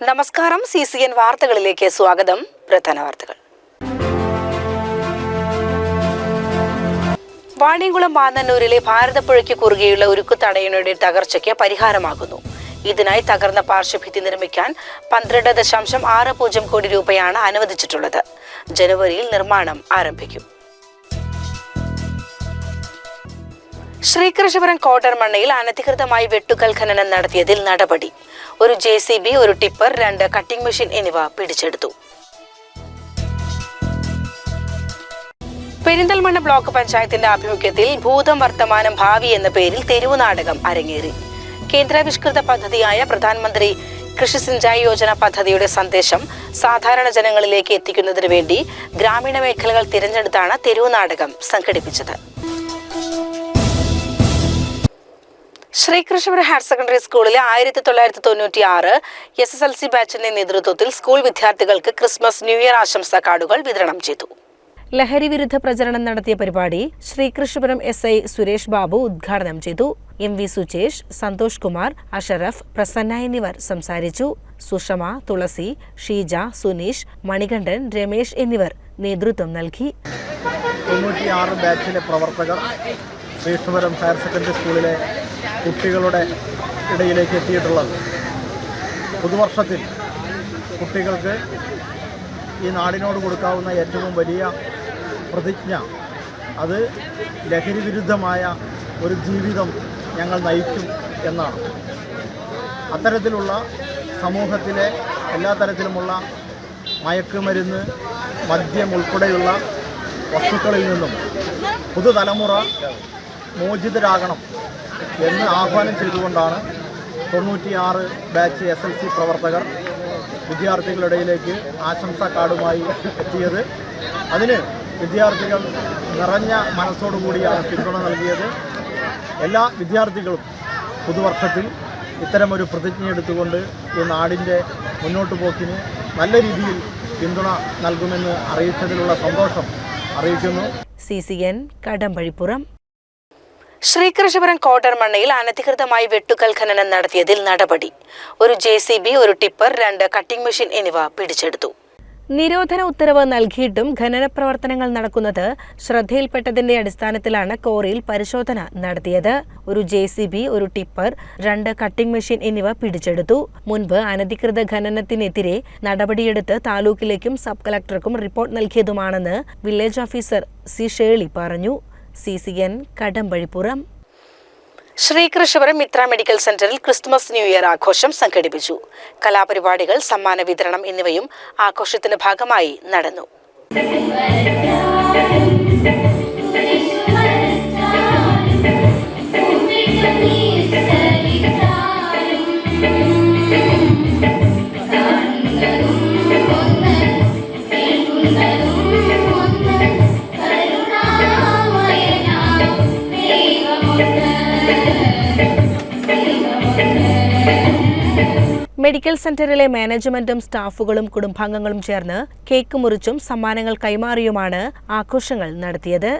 നമസ്കാരം. C C N വാർത്തകളിലേക്ക് സ്വാഗതം. പ്രധാന വാർത്തകൾ. വാണിയംകുളം മാന്നന്നൂരിലെ ഭാരതപ്പുഴയ്ക്ക് കുറുകെയുള്ള ഉരുക്കു തടയണയുടെ തകർച്ചയ്ക്ക് പരിഹാരമാകുന്നു. ഇതിനായി തകർന്ന പാർശ്വഭിത്തി നിർമ്മിക്കാൻ പന്ത്രണ്ട് ദശാംശം ആറ് പൂജ്യം കോടി രൂപയാണ് അനുവദിച്ചിട്ടുള്ളത്. ജനുവരിയിൽ നിർമ്മാണം ആരംഭിക്കും. ശ്രീകൃഷ്ണപുരം കോട്ടർമണ്ണയിൽ അനധികൃതമായി വെട്ടുകൽ ഖനനം നടത്തിയതിൽ നടപടി. ഒരു ജെ ഒരു ടിപ്പർ രണ്ട് കട്ടിംഗ് മെഷീൻ എന്നിവ പിടിച്ചെടുത്തു. പെരിന്തൽമണ്ണ ബ്ലോക്ക് പഞ്ചായത്തിന്റെ ആഭിമുഖ്യത്തിൽ ഭൂതം വർത്തമാനം ഭാവി എന്ന പേരിൽ തെരുവു നാടകം അരങ്ങേറി. കേന്ദ്രാവിഷ്കൃത പദ്ധതിയായ പ്രധാനമന്ത്രി കൃഷി സിഞ്ചായി യോജന പദ്ധതിയുടെ സന്ദേശം സാധാരണ ജനങ്ങളിലേക്ക് എത്തിക്കുന്നതിനു വേണ്ടി ഗ്രാമീണ മേഖലകൾ തിരഞ്ഞെടുത്താണ് തെരുവു നാടകം സംഘടിപ്പിച്ചത്. ശ്രീകൃഷ്ണപുരം ഹയർ സെക്കൻഡറി സ്കൂളിലെ ആയിരത്തി തൊള്ളായിരത്തി തൊണ്ണൂറ്റി ആറ് എസ് എസ് എൽ സി ബാച്ചിന്റെ നേതൃത്വത്തിൽ സ്കൂൾ വിദ്യാർത്ഥികൾക്ക് ക്രിസ്മസ് ന്യൂ ഇയർ ആശംസാ കാർഡുകൾ വിതരണം ചെയ്തു. ലഹരി വിരുദ്ധ പ്രചരണം നടത്തിയ പരിപാടി ശ്രീകൃഷ്ണപുരം എസ് ഐ സുരേഷ് ബാബു ഉദ്ഘാടനം ചെയ്തു. എം വി സുചേഷ് സന്തോഷ് കുമാർ അഷറഫ് പ്രസന്ന എന്നിവർ സംസാരിച്ചു. സുഷമ തുളസി ഷീജ സുനീഷ് മണികണ്ഠൻ രമേശ് എന്നിവർ നേതൃത്വം നൽകി. തൊണ്ണൂറ്റിയാറ് ബാച്ചിലെ പ്രവർത്തകർ ശ്രീകൃഷ്ണപുരം ഹയർ സെക്കൻഡറി സ്കൂളിലെ കുട്ടികളുടെ ഇടയിലേക്ക് എത്തിയിട്ടുള്ളത്. പുതുവർഷത്തിൽ കുട്ടികൾക്ക് ഈ നാടിനോട് കൊടുക്കാവുന്ന ഏറ്റവും വലിയ പ്രതിജ്ഞ അത് ലഹരി വിരുദ്ധമായ ഒരു ജീവിതം ഞങ്ങൾ നയിക്കും എന്നാണ്. അത്തരത്തിലുള്ള സമൂഹത്തിലെ എല്ലാ തരത്തിലുമുള്ള മയക്കുമരുന്ന് മദ്യം ഉൾപ്പെടെയുള്ള വസ്തുക്കളിൽ നിന്നും പുതുതലമുറ മോചിതരാകണം എന്ന് ആഹ്വാനം ചെയ്തുകൊണ്ടാണ് തൊണ്ണൂറ്റിയാറ് ബാച്ച് എസ് എൽ സി പ്രവർത്തകർ വിദ്യാർത്ഥികളുടെ ഇടയിലേക്ക് ആശംസാ കാർഡുമായി എത്തിയത്. അതിന് വിദ്യാർത്ഥികൾ നിറഞ്ഞ മനസ്സോടുകൂടിയാണ് പിന്തുണ നൽകിയത്. എല്ലാ വിദ്യാർത്ഥികളും പുതുവർഷത്തിൽ ഇത്തരമൊരു പ്രതിജ്ഞ എടുത്തുകൊണ്ട് ഈ നാടിന്റെ മുന്നോട്ട് പോക്കിന് നല്ല രീതിയിൽ പിന്തുണ നൽകുമെന്ന് അറിയിച്ചതിലുള്ള സന്തോഷം അറിയിക്കുന്നു. C C N Kadambazhipuram. Sreekrishnapuram കോട്ടർമണ്ണയിൽ അനധികൃതമായി വെട്ടുകൽ ഖനനം നടത്തിയതിൽ നടപടി. ഒരു ജെ സി ബി ഒരു ടിപ്പർ രണ്ട് കട്ടിംഗ് മെഷീൻ എന്നിവ പിടിച്ചെടുത്തു. നിരോധന ഉത്തരവ് നൽകിയിട്ടും ഖനന പ്രവർത്തനങ്ങൾ നടക്കുന്നത് ശ്രദ്ധയിൽപ്പെട്ടതിന്റെ അടിസ്ഥാനത്തിലാണ് കോറിയിൽ പരിശോധന നടത്തിയത്. ഒരു ജെ ഒരു ടിപ്പർ രണ്ട് കട്ടിംഗ് മെഷീൻ എന്നിവ പിടിച്ചെടുത്തു. മുൻപ് അനധികൃത ഖനനത്തിനെതിരെ നടപടിയെടുത്ത് താലൂക്കിലേക്കും സബ് കളക്ടർക്കും റിപ്പോർട്ട് നൽകിയതുമാണെന്ന് വില്ലേജ് ഓഫീസർ സി ഷേളി പറഞ്ഞു. C C N Kadambazhipuram. Sreekrishnapuram Mithra medical സെന്ററിൽ ക്രിസ്മസ് ന്യൂ ഇയർ ആഘോഷം സംഘടിപ്പിച്ചു. കലാപരിപാടികൾ സമ്മാന വിതരണം എന്നിവയും ആഘോഷത്തിന്റെ ഭാഗമായി നടന്നു. മെഡിക്കൽ സെന്ററിലെ മാനേജ്മെന്റും സ്റ്റാഫുകളും കുടുംബാംഗങ്ങളും ചേർന്ന് കേക്ക് മുറിച്ചും സമ്മാനങ്ങൾ കൈമാറിയുമാണ് ആഘോഷങ്ങൾ നടത്തിയത്.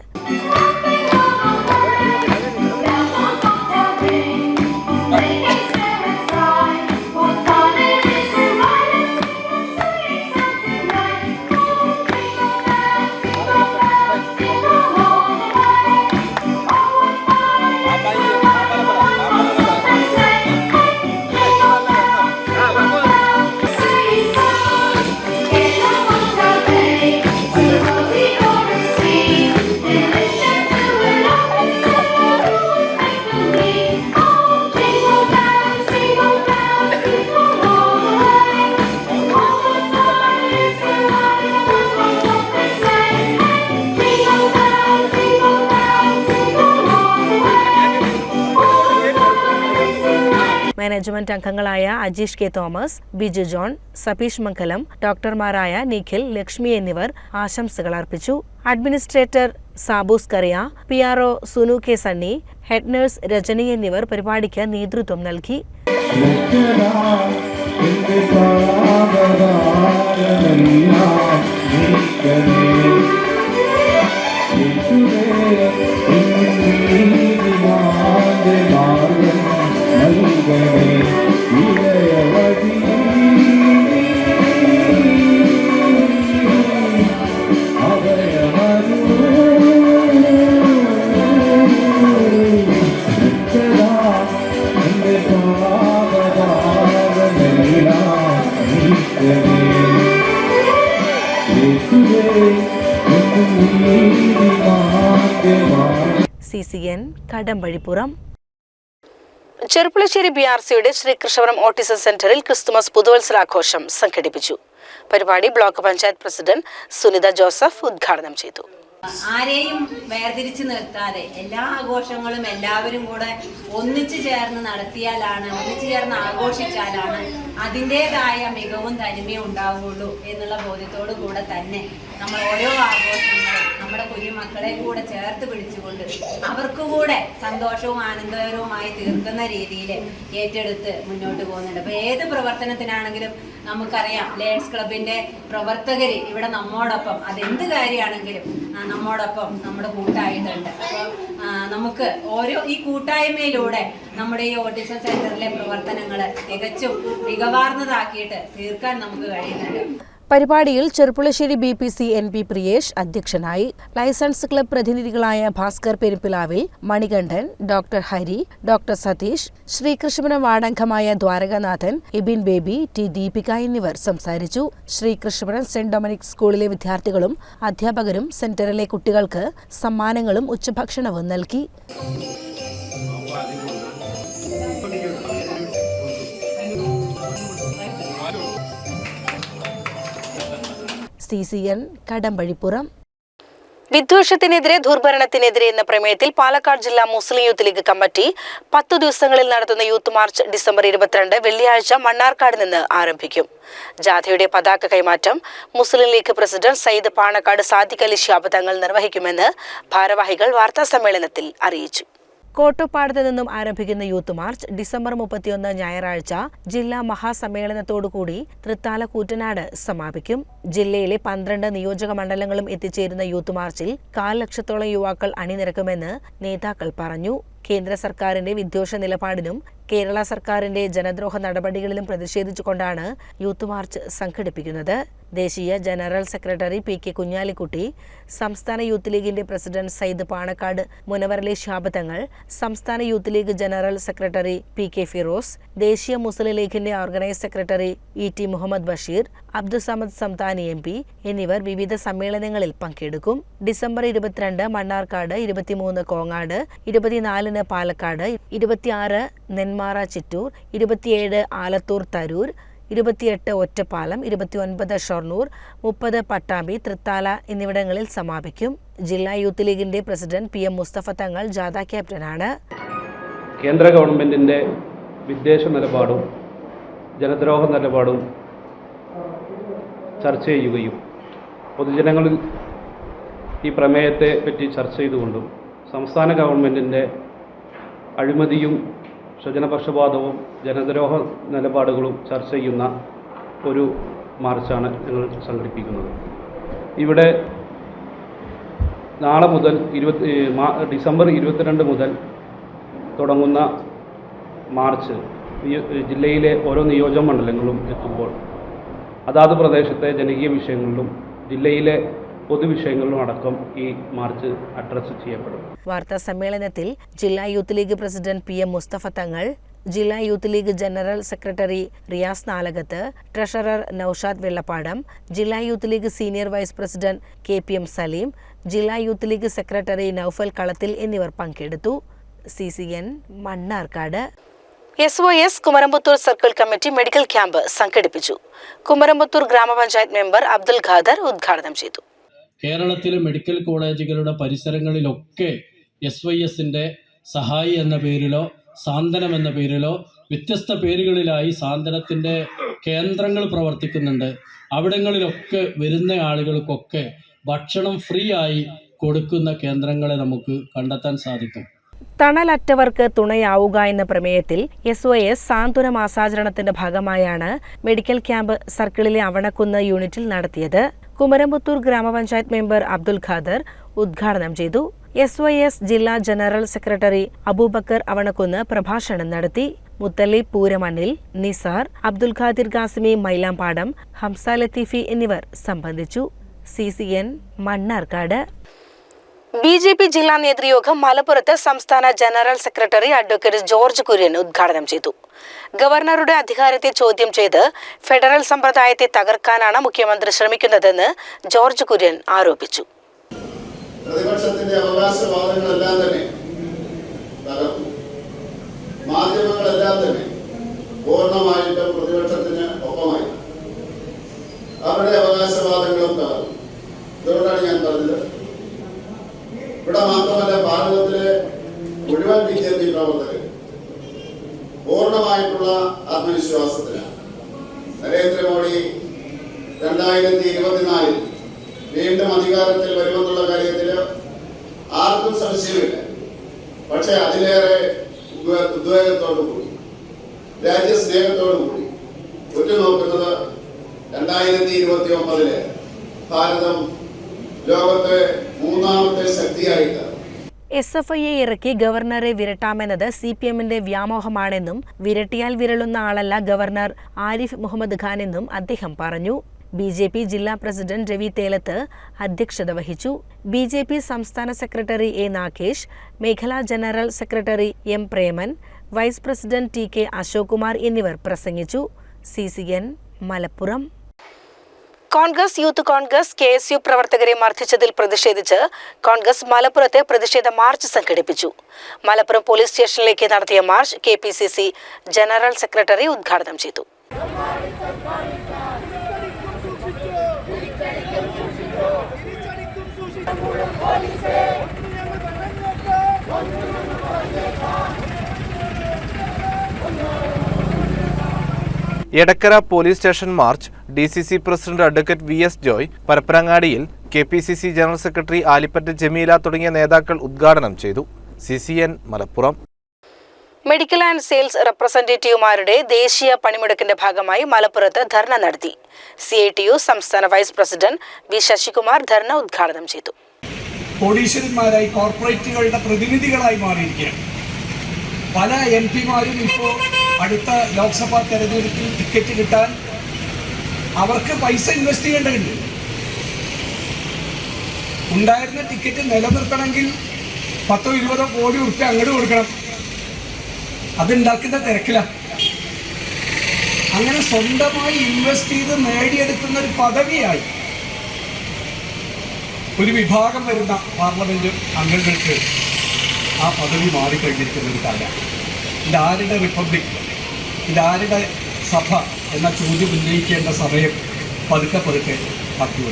മാനേജ്മെന്റ് അംഗങ്ങളായ അജീഷ് കെ തോമസ് ബിജു ജോൺ സതീഷ് മംഗലം ഡോക്ടർമാരായ നിഖിൽ ലക്ഷ്മി എന്നിവർ ആശംസകൾ അർപ്പിച്ചു. Administrator Saboos Kariya P R O Sunu K Sunny head nurse Rajani എന്നിവർ പരിപാടിക്ക് നേതൃത്വം നൽകി. N Kadambazhipuram. Cherpulassery B R സിയുടെ ശ്രീകൃഷ്ണപുരം ഓട്ടിസം സെന്ററിൽ ക്രിസ്തുമസ് പുതുവത്സരാഘോഷം സംഘടിപ്പിച്ചു. പരിപാടി ബ്ലോക്ക് പഞ്ചായത്ത് പ്രസിഡന്റ് സുനിത ജോസഫ് ഉദ്ഘാടനം ചെയ്തു. ആരെയും വേർതിരിച്ച് നിർത്താതെ എല്ലാ ആഘോഷങ്ങളും എല്ലാവരും കൂടെ ഒന്നിച്ചു ചേർന്ന് നടത്തിയാലാണ് ഒന്നിച്ചു ചേർന്ന് ആഘോഷിച്ചാലാണ് അതിന്റെതായ മികവും തനിമയും ഉണ്ടാവുകയുള്ളൂ എന്നുള്ള ബോധ്യത്തോടു കൂടെ തന്നെ നമ്മൾ ഓരോ നമ്മുടെ കുഞ്ഞുമക്കളെ കൂടെ ചേർത്ത് പിടിച്ചുകൊണ്ട് അവർക്ക് കൂടെ സന്തോഷവും ആനന്ദകരവുമായി തീർക്കുന്ന രീതിയിൽ ഏറ്റെടുത്ത് മുന്നോട്ട് പോകുന്നുണ്ട്. അപ്പോൾ ഏത് പ്രവർത്തനത്തിനാണെങ്കിലും നമുക്കറിയാം ലേഡ്സ് ക്ലബിന്റെ പ്രവർത്തകർ ഇവിടെ നമ്മോടൊപ്പം അതെന്ത് കാര്യമാണെങ്കിലും നമ്മോടൊപ്പം നമ്മുടെ കൂട്ടായിട്ടുണ്ട്. അപ്പോൾ നമുക്ക് ഓരോ ഈ കൂട്ടായ്മയിലൂടെ നമ്മുടെ ഈ ഓട്ടിസം സെന്ററിലെ പ്രവർത്തനങ്ങൾ തികച്ചും മികവാർന്നതാക്കിയിട്ട് തീർക്കാൻ നമുക്ക് കഴിയുന്നുണ്ട്. പരിപാടിയിൽ Cherpulassery B P C N P Priyesh അധ്യക്ഷനായി. ലൈസൻസ് ക്ലബ് പ്രതിനിധികളായ ഭാസ്കർ പെരുപ്പിലാവിൽ മണികണ്ഠൻ ഡോക്ടർ ഹരി ഡോക്ടർ സതീഷ് ശ്രീകൃഷ്ണന വാർഡംഗമായ ദ്വാരകാനാഥൻ എബിൻ ബേബി ടി ദീപിക എന്നിവർ സംസാരിച്ചു. ശ്രീകൃഷ്ണപുരം സെന്റ് ഡൊമിനിക് സ്കൂളിലെ വിദ്യാർത്ഥികളും അധ്യാപകരും സെന്ററിലെ കുട്ടികൾക്ക് സമ്മാനങ്ങളും ഉച്ചഭക്ഷണവും നൽകി. C C N Kadambazhipuram. വിദ്വേഷത്തിനെതിരെ ദുർഭരണത്തിനെതിരെ എന്ന പ്രമേയത്തിൽ പാലക്കാട് ജില്ലാ മുസ്ലിം യൂത്ത് ലീഗ് കമ്മിറ്റി പത്തു ദിവസങ്ങളിൽ നടത്തുന്ന യൂത്ത് മാർച്ച് ഡിസംബർ ഇരുപത്തിരണ്ട് വെള്ളിയാഴ്ച മണ്ണാർക്കാട് നിന്ന് ആരംഭിക്കും. ജാഥയുടെ പതാക കൈമാറ്റം മുസ്ലിം ലീഗ് പ്രസിഡന്റ് സയ്യിദ് പാണക്കാട് സാദിഖ് അലി ശാബ് തങ്ങൾ നിർവഹിക്കുമെന്ന് ഭാരവാഹികൾ വാർത്താസമ്മേളനത്തിൽ അറിയിച്ചു. കോട്ടപ്പാടത്ത് നിന്നും ആരംഭിക്കുന്ന യൂത്ത് മാർച്ച് ഡിസംബർ മുപ്പത്തിയൊന്ന് ഞായറാഴ്ച ജില്ലാ മഹാസമ്മേളനത്തോടുകൂടി തൃത്താല കൂറ്റനാട് സമാപിക്കും. ജില്ലയിലെ പന്ത്രണ്ട് നിയോജക മണ്ഡലങ്ങളും എത്തിച്ചേരുന്ന യൂത്ത് മാർച്ചിൽ കാൽ ലക്ഷത്തോളം യുവാക്കൾ അണിനിരക്കുമെന്ന് നേതാക്കൾ പറഞ്ഞു. കേന്ദ്ര സർക്കാരിന്റെ വിദ്വേഷ നിലപാടിലും കേരള സർക്കാരിന്റെ ജനദ്രോഹ നടപടികളിലും പ്രതിഷേധിച്ചുകൊണ്ടാണ് യൂത്ത് മാർച്ച് സംഘടിപ്പിക്കുന്നത്. ദേശീയ general secretary P K Kunhalikutty സംസ്ഥാന യൂത്ത് ലീഗിന്റെ പ്രസിഡന്റ് സയ്യിദ് പാണക്കാട് മുനവറലി ശാബതങ്ങൾ സംസ്ഥാന youth League general secretary P K Firos ദേശീയ മുസ്ലിം ലീഗിന്റെ organise secretary E T Muhammed Basheer Abdussamad Samthani M P എന്നിവർ വിവിധ സമ്മേളനങ്ങളിൽ പങ്കെടുക്കും. ഡിസംബർ ഇരുപത്തിരണ്ട് മണ്ണാർക്കാട് ഇരുപത്തിമൂന്ന് കോങ്ങാട് ഇരുപത്തിനാലിന് പാലക്കാട് ഇരുപത്തിയാറ് നെന്മാറ ചിറ്റൂർ ഇരുപത്തിയേഴ് ആലത്തൂർ തരൂർ ഇരുപത്തിയെട്ട് ഒറ്റപ്പാലം ഇരുപത്തിയൊൻപത് ഷൊർണൂർ മുപ്പത് പട്ടാമ്പി തൃത്താല എന്നിവിടങ്ങളിൽ സമാപിക്കും. ജില്ലാ യൂത്ത് ലീഗിന്റെ പ്രസിഡന്റ് പി എം മുസ്തഫ തങ്ങൾ ജാഥ ക്യാപ്റ്റനാണ്. കേന്ദ്ര ഗവൺമെന്റിന്റെ വിദ്വേഷ നിലപാടും ജനദ്രോഹ നിലപാടും ചർച്ച ചെയ്യുകയും പൊതുജനങ്ങളിൽ ഈ പ്രമേയത്തെ പറ്റി ചർച്ച ചെയ്തുകൊണ്ടും സംസ്ഥാന ഗവൺമെന്റിന്റെ അഴിമതിയും സ്വജനപക്ഷപാതവും ജനദ്രോഹ നിലപാടുകളും ചർച്ച ചെയ്യുന്ന ഒരു മാർച്ചാണ് ഞങ്ങൾ സംഘടിപ്പിക്കുന്നത്. ഇവിടെ നാളെ മുതൽ ഇരുപത്തി ഡിസംബർ ഇരുപത്തിരണ്ട് മുതൽ തുടങ്ങുന്ന മാർച്ച് ജില്ലയിലെ ഓരോ നിയോജക മണ്ഡലങ്ങളും എത്തുമ്പോൾ അതാത് പ്രദേശത്തെ ജനകീയ വിഷയങ്ങളിലും ജില്ലയിലെ പൊതുവിഷയങ്ങളിലും അടക്കം ഈ മാർച്ച് അഡ്രസ്സ് ചെയ്യപ്പെടും. വാർത്താ സമ്മേളനത്തിൽ ജില്ലാ youth league president P M Mustafa Thangal ജില്ലാ youth league general secretary Riyas Nalakath treasurer Naushad Vellappadam ജില്ലാ youth league senior vice president K P M Saleem ജില്ലാ youth league secretary Naufal Kalathil എന്നിവർ പങ്കെടുത്തു. C C N Mannarkkad. S O S Kumarampathur circle committee medical camp സംഘടിപ്പിച്ചു. കുമരമ്പത്തൂർ ഗ്രാമപഞ്ചായത്ത് member Abdul Khader ഉദ്ഘാടനം ചെയ്തു. കേരളത്തിലെ medical കോളേജുകളുടെ പരിസരങ്ങളിലൊക്കെ എസ് വൈ എസിന്റെ സഹായി എന്ന പേരിലോ സാന്ത്വനം എന്ന പേരിലോ വ്യത്യസ്ത പേരുകളിലായി സാന്ത്വനത്തിന്റെ കേന്ദ്രങ്ങൾ പ്രവർത്തിക്കുന്നുണ്ട്. അവിടങ്ങളിലൊക്കെ വരുന്ന ആളുകൾക്കൊക്കെ ഭക്ഷണം ഫ്രീ ആയി കൊടുക്കുന്ന കേന്ദ്രങ്ങളെ നമുക്ക് കണ്ടെത്താൻ സാധിക്കും. തണലറ്റവർക്ക് തുണയാവുക എന്ന പ്രമേയത്തിൽ എസ് ഒ എസ് സാന്ത്വന മാസാചരണത്തിന്റെ ഭാഗമായാണ് മെഡിക്കൽ ക്യാമ്പ് സർക്കിളിലെ അവണക്കുന്ന് യൂണിറ്റിൽ നടത്തിയത്. കുമരമ്പത്തൂർ ഗ്രാമപഞ്ചായത്ത് മെമ്പർ അബ്ദുൽ ഖാദർ ഉദ്ഘാടനം ചെയ്തു. എസ് വൈ എസ് ജില്ലാ ജനറൽ സെക്രട്ടറി അബൂബക്കർ അവണക്കുന്ന് പ്രഭാഷണം നടത്തി. മുത്തലി പൂരമണ്ണിൽ നിസാർ അബ്ദുൽ ഖാദിർ ഖാസിമി മൈലാംപാടം ഹംസ ലത്തീഫി എന്നിവർ സംബന്ധിച്ചു. C C N Mannarkkad. B J P ജില്ലാ നേതൃയോഗം മലപ്പുറത്ത് സംസ്ഥാന general secretary advocate George Kurian ഉദ്ഘാടനം ചെയ്തു. ഗവർണറുടെ അധികാരത്തെ ചോദ്യം ചെയ്ത് ഫെഡറൽ സമ്പ്രദായത്തെ തകർക്കാനാണ് മുഖ്യമന്ത്രി ശ്രമിക്കുന്നതെന്ന് ജോർജ് കുര്യൻ ആരോപിച്ചു. പ്രതിപക്ഷത്തിന്റെ അവകാശവാദങ്ങളെല്ലാം തന്നെ തകർന്നു. മാധ്യമങ്ങളെല്ലാം തന്നെ പൂർണമായിട്ടും പ്രതിപക്ഷത്തിന് ഒപ്പമായി. അവരുടെ അവകാശവാദങ്ങളും തകർന്നു. ഇതുകൊണ്ടാണ് ഞാൻ പറഞ്ഞത്. ഇവിടെ മാത്രമല്ല ഭാരതത്തിലെ മുഴുവൻ ബി ജെ പി പ്രവർത്തകർ പൂർണമായിട്ടുള്ള ആത്മവിശ്വാസത്തിലാണ്. നരേന്ദ്രമോദി രണ്ടായിരത്തി ഇരുപത്തിനാലിൽ വീണ്ടും അധികാരത്തിൽ വരുമെന്നുള്ള കാര്യത്തിൽ ആർക്കും സംശയമില്ല. പക്ഷെ അതിലേറെ ഉദ്വേ- ഉദ്വേഗത്തോടു കൂടി രാജ്യസ്നേഹത്തോടു കൂടി ഉറ്റുനോക്കുന്നത് രണ്ടായിരത്തി ഇരുപത്തി ഒമ്പതിൽ ഭാരതം ലോകത്തെ മൂന്നാമത്തെ ശക്തിയായിട്ട്. എസ് എഫ് ഐയെ ഇറക്കി ഗവർണറെ വിരട്ടാമെന്നത് സി പി എമ്മിന്റെ വ്യാമോഹമാണെന്നും വിരട്ടിയാൽ വിരളുന്ന ആളല്ല ഗവർണർ ആരിഫ് മുഹമ്മദ് ഖാൻ എന്നും അദ്ദേഹം പറഞ്ഞു. ബി ജെ പി ജില്ലാ പ്രസിഡന്റ് രവി തേലത്ത് അധ്യക്ഷത വഹിച്ചു. ബി ജെ പി സംസ്ഥാന സെക്രട്ടറി എ നാഗേഷ് മേഖലാ general secretary M Preman vice president T K Ashok Kumar എന്നിവർ പ്രസംഗിച്ചു. C C N Malappuram. Congress youth Congress K S U പ്രവർത്തകരെ മർദ്ദിച്ചതിൽ പ്രതിഷേധിച്ച് കോൺഗ്രസ് മലപ്പുറത്തെ പ്രതിഷേധ മാർച്ച് സംഘടിപ്പിച്ചു. മലപ്പുറം പോലീസ് സ്റ്റേഷനിലേക്ക് നടത്തിയ മാർച്ച് കെ ജനറൽ സെക്രട്ടറി ഉദ്ഘാടനം ചെയ്തു. Edakkara police station march D C C president advocate V S Joy പരപ്പനങ്ങാടിയിൽ K P C C general secretary Alipetta Jameela തുടങ്ങിയ നേതാക്കൾ ഉദ്ഘാടനം ചെയ്തു. C C N Malappuram. Medical and sales റെപ്രസെന്റേറ്റീവുമാരുടെ ദേശീയ പണിമുടക്കിന്റെ ഭാഗമായി മലപ്പുറത്ത് ധർണ നടത്തി. സി ഐ ടി യു സംസ്ഥാന vice president V Sasikumar dharna ഉദ്ഘാടനം ചെയ്തു. കോടീശ്വരന്മാരായി കോർപ്പറേറ്റുകളുടെ പ്രതിനിധികളായി മാറിയിരിക്കുകയാണ്. പല എം പിമാരും ഇപ്പോൾ അടുത്ത ലോക്സഭാ തെരഞ്ഞെടുപ്പിൽ ടിക്കറ്റ് കിട്ടാൻ അവർക്ക് പൈസ ഇൻവെസ്റ്റ് ചെയ്യേണ്ടതുണ്ട്. ഉണ്ടായിരുന്ന ടിക്കറ്റ് നിലനിർത്തണമെങ്കിൽ പത്തോ ഇരുപതോ കോടി ഉറുപ്പ്യ അങ്ങോട്ട് കൊടുക്കണം. അതുണ്ടാക്കുന്ന തിരക്കിലാണ് അങ്ങനെ സ്വന്തമായി ഇൻവെസ്റ്റ് ചെയ്ത് നേടിയെടുക്കുന്ന ഒരു പദവിയായി ഒരു വിഭാഗം വരുന്ന പാർലമെന്റ് അംഗങ്ങൾക്ക് ആ പദവി മാറിക്കഴിഞ്ഞിരിക്കുന്ന ഒരു കാലം. ഇതാരുടെ റിപ്പബ്ലിക്? ഇതാരുടെ സഭ എന്ന ചോദ്യം ഉന്നയിക്കേണ്ട സമയം പതുക്കെ പതുക്കെ ബാക്കി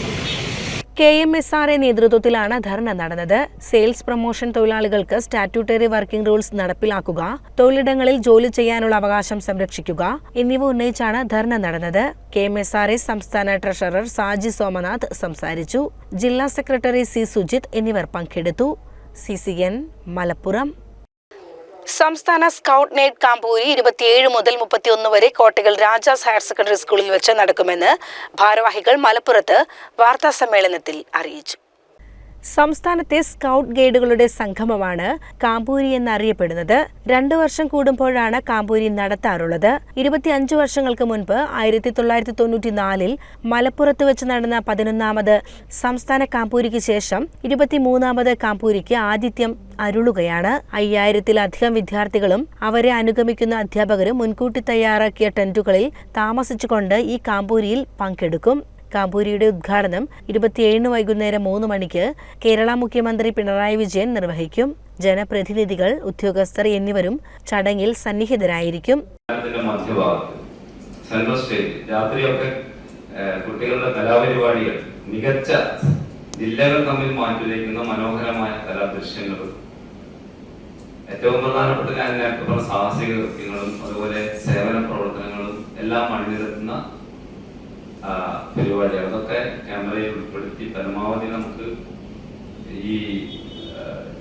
K M S R A നേതൃത്വത്തിലാണ് ധർണ നടന്നത്. സെയിൽസ് പ്രൊമോഷൻ തൊഴിലാളികൾക്ക് സ്റ്റാറ്റ്യൂട്ടറി വർക്കിംഗ് റൂൾസ് നടപ്പിലാക്കുക തൊഴിലിടങ്ങളിൽ ജോലി ചെയ്യാനുള്ള അവകാശം സംരക്ഷിക്കുക എന്നിവ ഉന്നയിച്ചാണ് ധർണ നടന്നത്. K M S R A സംസ്ഥാന ട്രഷറർ സാജി സോമനാഥ് സംസാരിച്ചു. ജില്ലാ സെക്രട്ടറി സി സുജിത് എന്നിവർ പങ്കെടുത്തു. C C N Malappuram. സംസ്ഥാന സ്കൗട്ട് നൈറ്റ് കാമ്പൂരി ഇരുപത്തിയേഴ് മുതൽ മുപ്പത്തിയൊന്ന് വരെ കോട്ടകൾ രാജാസ് ഹയർ സെക്കൻഡറി സ്കൂളിൽ വെച്ച് നടക്കുമെന്ന് ഭാരവാഹികൾ മലപ്പുറത്ത് വാർത്താസമ്മേളനത്തിൽ അറിയിച്ചു. സംസ്ഥാനത്തെ സ്കൗട്ട് ഗൈഡുകളുടെ സംഗമമാണ് കാമ്പൂരി എന്നറിയപ്പെടുന്നത്. രണ്ടു വർഷം കൂടുമ്പോഴാണ് കാമ്പൂരി നടത്താറുള്ളത്. ഇരുപത്തിയഞ്ചു വർഷങ്ങൾക്ക് മുൻപ് ആയിരത്തി തൊള്ളായിരത്തി തൊണ്ണൂറ്റിനാലിൽ മലപ്പുറത്ത് വെച്ച് നടന്ന പതിനൊന്നാമത് സംസ്ഥാന കാമ്പൂരിക്ക് ശേഷം ഇരുപത്തിമൂന്നാമത് കാമ്പൂരിക്ക് ആദിത്യം അരുളുകയാണ്. അയ്യായിരത്തിലധികം വിദ്യാർത്ഥികളും അവരെ അനുഗമിക്കുന്ന അധ്യാപകരും മുൻകൂട്ടി തയ്യാറാക്കിയ ടെന്റുകളിൽ താമസിച്ചുകൊണ്ട് ഈ കാമ്പൂരിയിൽ പങ്കെടുക്കും. കാമ്പൂരിയുടെ ഉദ്ഘാടനം ഇരുപത്തിയേഴിന് വൈകുന്നേരം മൂന്ന് മണിക്ക് കേരള മുഖ്യമന്ത്രി പിണറായി വിജയൻ നിർവഹിക്കും. ജനപ്രതിനിധികൾ ഉദ്യോഗസ്ഥർ എന്നിവരും ചടങ്ങിൽ സന്നിഹിതരായിരിക്കും. സെൻട്രൽ സ്റ്റേജ് രാത്രിയൊക്കെ കുട്ടികളുടെ കലാപരിപാടികൾ മികച്ച ജില്ലകൾ തമ്മിൽ മാറ്റുരയ്ക്കുന്ന മനോഹരമായ കലാദൃശ്യങ്ങൾ ഏറ്റവും പ്രധാനപ്പെട്ട ഞാൻ സാഹസിക കൃത്യങ്ങളും അതുപോലെ സേവന പ്രവർത്തനങ്ങളും എല്ലാം അണിനിരത്തുന്ന പരിപാടികൾ അതൊക്കെ ക്യാമറയിൽ ഉൾപ്പെടുത്തി പരമാവധി നമുക്ക് ഈ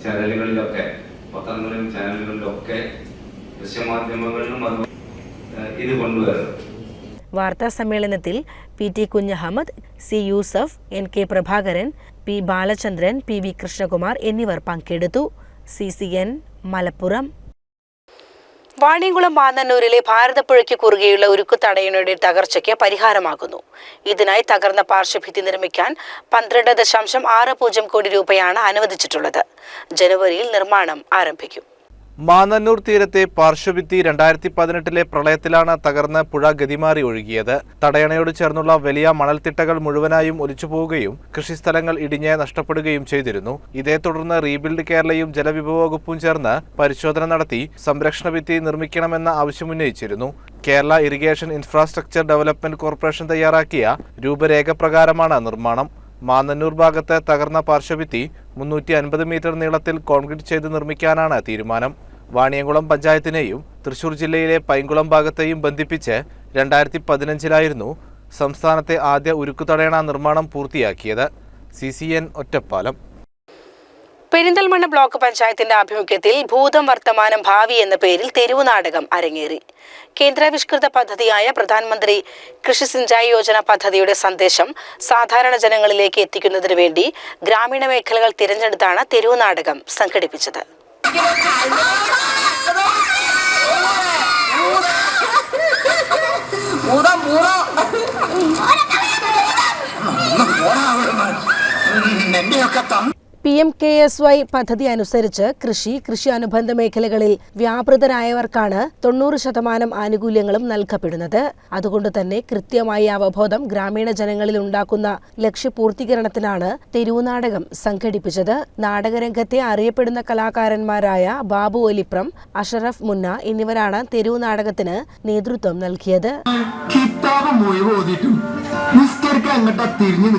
ചാനലുകളിലൊക്കെ പത്രങ്ങളിലും ചാനലുകളിലൊക്കെ ദൃശ്യമാധ്യമങ്ങളിലും അത് ഇത് കൊണ്ടുവരുന്നത് വാർത്താ സമ്മേളനത്തിൽ P T Kunhahammed C Yusuf N K Prabhakaran P Balachandran P V Krishnakumar എന്നിവർ പങ്കെടുത്തു. C C N Malappuram. Vaniyamkulam മാന്നന്നൂരിലെ ഭാരതപ്പുഴയ്ക്ക് കുറുകെയുള്ള ഉരുക്കു തടയണയുടെ തകർച്ചയ്ക്ക് പരിഹാരമാകുന്നു. ഇതിനായി തകർന്ന പാർശ്വഭിത്തി നിർമ്മിക്കാൻ പന്ത്രണ്ട് ദശാംശം ആറ് പൂജ്യം കോടി രൂപയാണ് അനുവദിച്ചിട്ടുള്ളത്. ജനുവരിയിൽ നിർമ്മാണം ആരംഭിക്കും. മാന്നന്നൂർ തീരത്തെ പാർശ്വഭിത്തി രണ്ടായിരത്തി പതിനെട്ടിലെ പ്രളയത്തിലാണ് തകർന്ന് പുഴ ഗതിമാറി ഒഴുകിയത്. തടയണയോട് ചേർന്നുള്ള വലിയ മണൽത്തിട്ടകൾ മുഴുവനായും ഒലിച്ചുപോവുകയും കൃഷിസ്ഥലങ്ങൾ ഇടിഞ്ഞ് നഷ്ടപ്പെടുകയും ചെയ്തിരുന്നു. ഇതേ തുടർന്ന് റീബിൽഡ് കേരളയും ജലവിഭവ വകുപ്പും ചേർന്ന് പരിശോധന നടത്തി സംരക്ഷണ ഭിത്തി നിർമ്മിക്കണമെന്ന ആവശ്യമുന്നയിച്ചിരുന്നു. Kerala irrigation infrastructure development corporation തയ്യാറാക്കിയ രൂപരേഖ പ്രകാരമാണ് നിർമ്മാണം. മാന്നന്നൂർ ഭാഗത്ത് തകർന്ന പാർശ്വഭിത്തി മുന്നൂറ്റി അൻപത് മീറ്റർ നീളത്തിൽ കോൺക്രീറ്റ് ചെയ്ത് നിർമ്മിക്കാനാണ് തീരുമാനം. വാണിയംകുളം പഞ്ചായത്തിനെയും തൃശൂർ ജില്ലയിലെ പൈങ്കുളം ഭാഗത്തെയും ബന്ധിപ്പിച്ച് രണ്ടായിരത്തി പതിനഞ്ചിലായിരുന്നു സംസ്ഥാനത്തെ ആദ്യ ഉരുക്കുതടയണ നിർമ്മാണം പൂർത്തിയാക്കിയത്. C C N Ottapalam. Perinthalmanna block പഞ്ചായത്തിന്റെ ആഭിമുഖ്യത്തിൽ ഭൂതം വർത്തമാനം ഭാവി എന്ന പേരിൽ തെരുവു നാടകം അരങ്ങേറി. കേന്ദ്രാവിഷ്കൃത പദ്ധതിയായ പ്രധാനമന്ത്രി കൃഷി സിഞ്ചായി യോജന പദ്ധതിയുടെ സന്ദേശം സാധാരണ ജനങ്ങളിലേക്ക് എത്തിക്കുന്നതിനു വേണ്ടി ഗ്രാമീണ മേഖലകൾ തിരഞ്ഞെടുത്താണ് തെരുവു നാടകം സംഘടിപ്പിച്ചത്. മൂതം മൂതോ എന്റെ ഒക്കെ തം P M K S Y പദ്ധതി അനുസരിച്ച് കൃഷി കൃഷി അനുബന്ധ മേഖലകളിൽ വ്യാപൃതരായവർക്കാണ് തൊണ്ണൂറ് ശതമാനം ആനുകൂല്യങ്ങളും നൽകപ്പെടുന്നത്. അതുകൊണ്ട് തന്നെ കൃത്യമായ അവബോധം ഗ്രാമീണ ജനങ്ങളിൽ ഉണ്ടാക്കുന്ന ലക്ഷ്യപൂർത്തീകരണത്തിനാണ് തെരുവുനാടകം സംഘടിപ്പിച്ചത്. നാടകരംഗത്തെ അറിയപ്പെടുന്ന കലാകാരന്മാരായ ബാബു ഒലിപ്രം അഷറഫ് മുന്ന എന്നിവരാണ് തെരുവുനാടകത്തിന് നേതൃത്വം നൽകിയത്. തിരിഞ്ഞു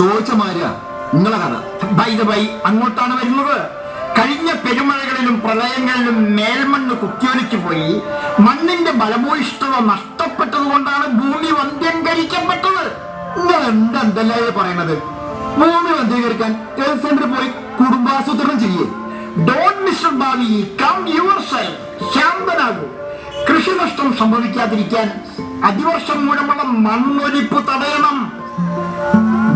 ചോദിച്ച മാതിരിയാ. നിങ്ങളെ കഥ. ബൈ ദ ബൈ അങ്ങോട്ടാണ് വരുന്നത്. കഴിഞ്ഞ പെരുമഴകളിലും പ്രളയങ്ങളിലും മേൽമണ്ണ് കുത്തിയൊലിച്ചു പോയി. മണ്ണിന്റെ ബലഭൂയിഷ്ഠത നഷ്ടപ്പെട്ടത് കൊണ്ടാണ് ഭൂമി വന്ധ്യംകരിക്കപ്പെട്ടത് എന്തല്ലേ പറയണത്? ഭൂമി വന്ധ്യീകരിക്കാൻ ഹെൽത്ത് പോയി? കുടുംബാസൂത്രണം ചെയ്യേ. ഡോണ്ട് മിസ്റ്റർ ബാബി യുവർ ശാന്തനാകൂ. കൃഷിനഷ്ടം സംഭവിക്കാതിരിക്കാൻ അതിവർഷം മൂലമുള്ള മണ്ണൊലിപ്പ് തടയണം.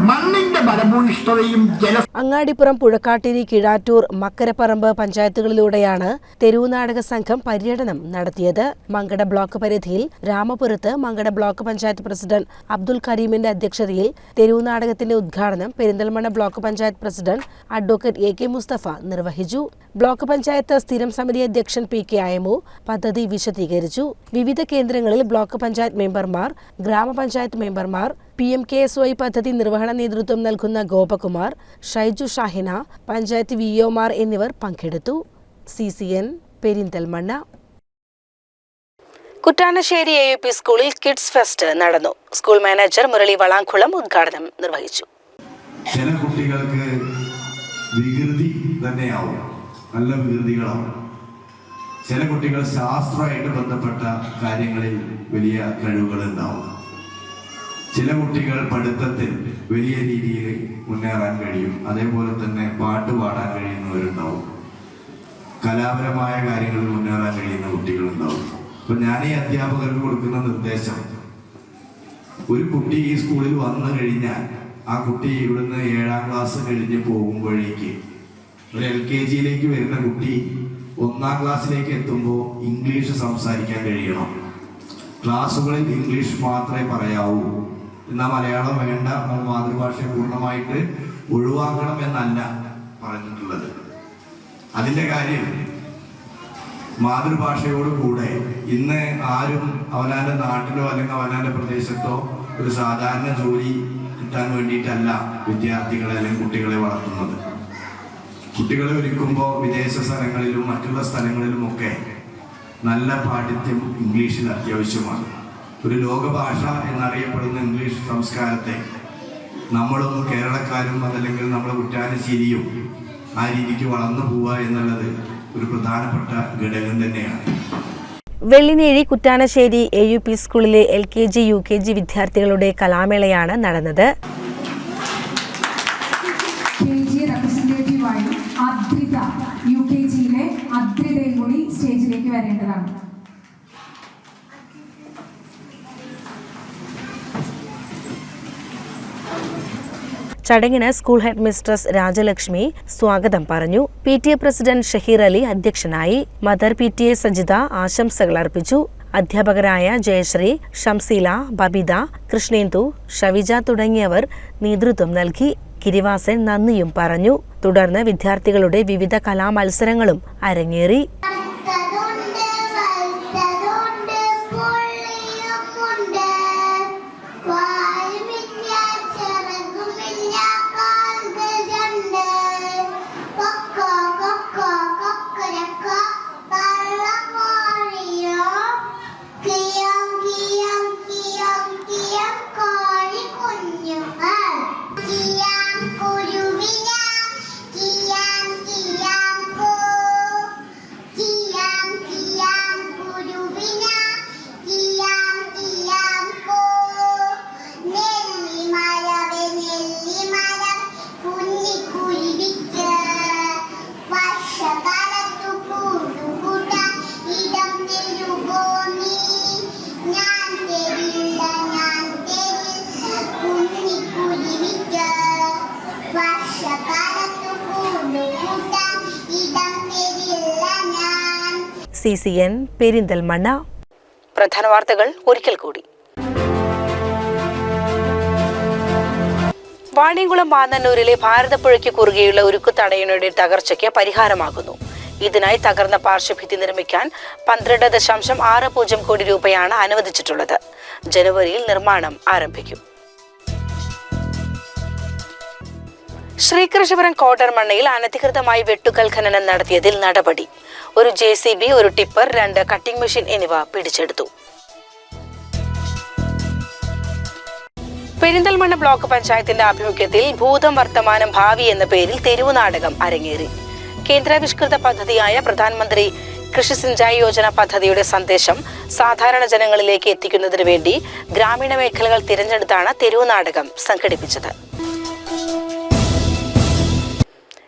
മണ്ണിന്റെ ഫലഭൂയിഷ്ഠതയും ജല അങ്ങാടിപ്പുറം പുഴക്കാട്ടിരി കിഴാറ്റൂർ മക്കരപ്പറമ്പ് പഞ്ചായത്തുകളിലൂടെയാണ് തെരുവുനാടക സംഘം പര്യടനം നടത്തിയത്. മങ്കട ബ്ലോക്ക് പരിധിയിൽ രാമപുരത്ത് മങ്കട ബ്ലോക്ക് പഞ്ചായത്ത് പ്രസിഡന്റ് അബ്ദുൽ കരീമിന്റെ അധ്യക്ഷതയിൽ തെരുവുനാടകത്തിന്റെ ഉദ്ഘാടനം Perinthalmanna block panchayat president advocate A K Mustafa നിർവഹിച്ചു. ബ്ലോക്ക് പഞ്ചായത്ത് സ്ഥിരം സമിതി അധ്യക്ഷൻ പി കെ അയമു പദ്ധതി വിശദീകരിച്ചു. വിവിധ കേന്ദ്രങ്ങളിൽ ബ്ലോക്ക് പഞ്ചായത്ത് മെമ്പർമാർ ഗ്രാമപഞ്ചായത്ത് മെമ്പർമാർ P M K S Y പദ്ധതി നിർവഹണ നേതൃത്വം നൽകുന്ന ഗോപകുമാർ ഷൈജു ഷാഹിന പഞ്ചായത്ത് വി ഒമാർ എന്നിവർ പങ്കെടുത്തു. C C N Perinthalmanna. Kuttanassery A U P സ്കൂളിൽ കിഡ്സ് ഫെസ്റ്റ് നടന്നു. സ്കൂൾ മാനേജർ മുരളി വളാങ്കുളം ഉദ്ഘാടനം നിർവഹിച്ചു. ചില കുട്ടികൾക്ക് വികൃതി തന്നെയാവും. നല്ല വികൃതികളാവും. ചില കുട്ടികൾ ശാസ്ത്രമായിട്ട് ബന്ധപ്പെട്ട കാര്യങ്ങളിൽ വലിയ കഴിവുകൾ ഉണ്ടാവും ചില കുട്ടികൾ പഠിത്തത്തിൽ വലിയ രീതിയിൽ മുന്നേറാൻ കഴിയും. അതേപോലെ തന്നെ പാട്ട് പാടാൻ കഴിയുന്നവരുണ്ടാവും. കലാപരമായ കാര്യങ്ങളിൽ മുന്നേറാൻ കഴിയുന്ന കുട്ടികളുണ്ടാവും. അപ്പൊ ഞാൻ ഈ അധ്യാപകർക്ക് കൊടുക്കുന്ന നിർദ്ദേശം ഒരു കുട്ടി ഈ സ്കൂളിൽ വന്നു കഴിഞ്ഞാൽ ആ കുട്ടി ഇവിടുന്ന് ഏഴാം ക്ലാസ് കഴിഞ്ഞ് പോകുമ്പോഴേക്ക് എൽ കെ ജിയിലേക്ക് വരുന്ന കുട്ടി ഒന്നാം ക്ലാസ്സിലേക്ക് എത്തുമ്പോൾ ഇംഗ്ലീഷ് സംസാരിക്കാൻ കഴിയണം. ക്ലാസ്സുകളിൽ ഇംഗ്ലീഷ് മാത്രമേ പറയാവൂ. എന്നാൽ മലയാളം വേണ്ട നമ്മൾ മാതൃഭാഷയെ പൂർണമായിട്ട് ഒഴിവാക്കണം എന്നല്ല പറഞ്ഞിട്ടുള്ളത്. അതിന്റെ കാര്യം മാതൃഭാഷയോട് കൂടെ ഇന്ന് ആരും അവനാന്റെ നാട്ടിലോ അല്ലെങ്കിൽ അവനാന്റെ പ്രദേശത്തോ ഒരു സാധാരണ ജോലി കിട്ടാൻ വേണ്ടിയിട്ടല്ല വിദ്യാർത്ഥികളെ അല്ലെങ്കിൽ കുട്ടികളെ വളർത്തുന്നത്. കുട്ടികളെ ഒരുക്കുമ്പോൾ വിദേശ സ്ഥലങ്ങളിലും മറ്റുള്ള സ്ഥലങ്ങളിലുമൊക്കെ നല്ല പാഠിത്യം ഇംഗ്ലീഷിൽ അത്യാവശ്യമാണ്. ഒരു ലോകഭാഷ എന്നറിയപ്പെടുന്ന ഇംഗ്ലീഷ് സംസ്കാരത്തെ നമ്മളും കേരളക്കാരും അതല്ലെങ്കിൽ നമ്മുടെ കുറ്റാനശ്ശേരിയും ആ രീതിക്ക് വളർന്നു പോവുക എന്നുള്ളത് ഒരു പ്രധാനപ്പെട്ട ഘടകം തന്നെയാണ്. Vellinezhi Kuttanassery A U P സ്കൂളിലെ L K G U K G വിദ്യാർത്ഥികളുടെ കലാമേളയാണ് നടന്നത്. അദ്രിത യു കെ ജിയിലെ അദ്രിതയും കൂടി സ്റ്റേജിലേക്ക് വരേണ്ടതാണ്. ചടങ്ങിന് സ്കൂൾ ഹെഡ് മിസ്ട്രസ് രാജലക്ഷ്മി സ്വാഗതം പറഞ്ഞു. P T A president Shaheer Ali അധ്യക്ഷനായി mother P T A Sajitha ആശംസകൾ അർപ്പിച്ചു. അധ്യാപകരായ ജയശ്രീ ഷംസീല ബബിത കൃഷ്ണേന്ദു ഷവിജ തുടങ്ങിയവർ നേതൃത്വം നൽകി. ഗിരിവാസൻ നന്ദിയും പറഞ്ഞു. തുടർന്ന് വിദ്യാർത്ഥികളുടെ വിവിധ കലാമത്സരങ്ങളും അരങ്ങേറി. C C N Perinthalmanna. പ്രധാന വാർത്തകൾ ഒരിക്കൽ കൂടി. വാണിയംകുളം മാന്നന്നൂരിലെ ഭാരതപ്പുഴയ്ക്ക് കുറുകെയുള്ള ഉരുക്കു തടയണയുടെ തകർച്ചയ്ക്ക് പരിഹാരമാകുന്നു. ഇതിനായി തകർന്ന പാർശ്വഭിത്തി നിർമ്മിക്കാൻ പന്ത്രണ്ട് ദശാംശം ആറ് പൂജ്യം കോടി രൂപയാണ് അനുവദിച്ചിട്ടുള്ളത്. ജനുവരിയിൽ നിർമ്മാണം ആരംഭിക്കും. ശ്രീകൃഷ്ണപുരം കോട്ടർമണ്ണയിൽ അനധികൃതമായി വെട്ടുകൽ ഖനനം നടത്തിയതിൽ നടപടി. ഒരു ജെ സി ബി ഒരു ടിപ്പർ രണ്ട് കട്ടിംഗ് മെഷീൻ എന്നിവ പിടിച്ചെടുത്തു. പെരിന്തൽമണ്ണ ബ്ലോക്ക് പഞ്ചായത്തിന്റെ ആഭിമുഖ്യത്തിൽ ഭൂതം വർത്തമാനം ഭാവി എന്ന പേരിൽ തെരുവു നാടകം അരങ്ങേറി. കേന്ദ്രാവിഷ്കൃത പദ്ധതിയായ പ്രധാനമന്ത്രി കൃഷി സിഞ്ചായി യോജന പദ്ധതിയുടെ സന്ദേശം സാധാരണ ജനങ്ങളിലേക്ക് എത്തിക്കുന്നതിനു വേണ്ടി ഗ്രാമീണ മേഖലകൾ തിരഞ്ഞെടുത്താണ് തെരുവു നാടകം സംഘടിപ്പിച്ചത്.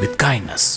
with kindness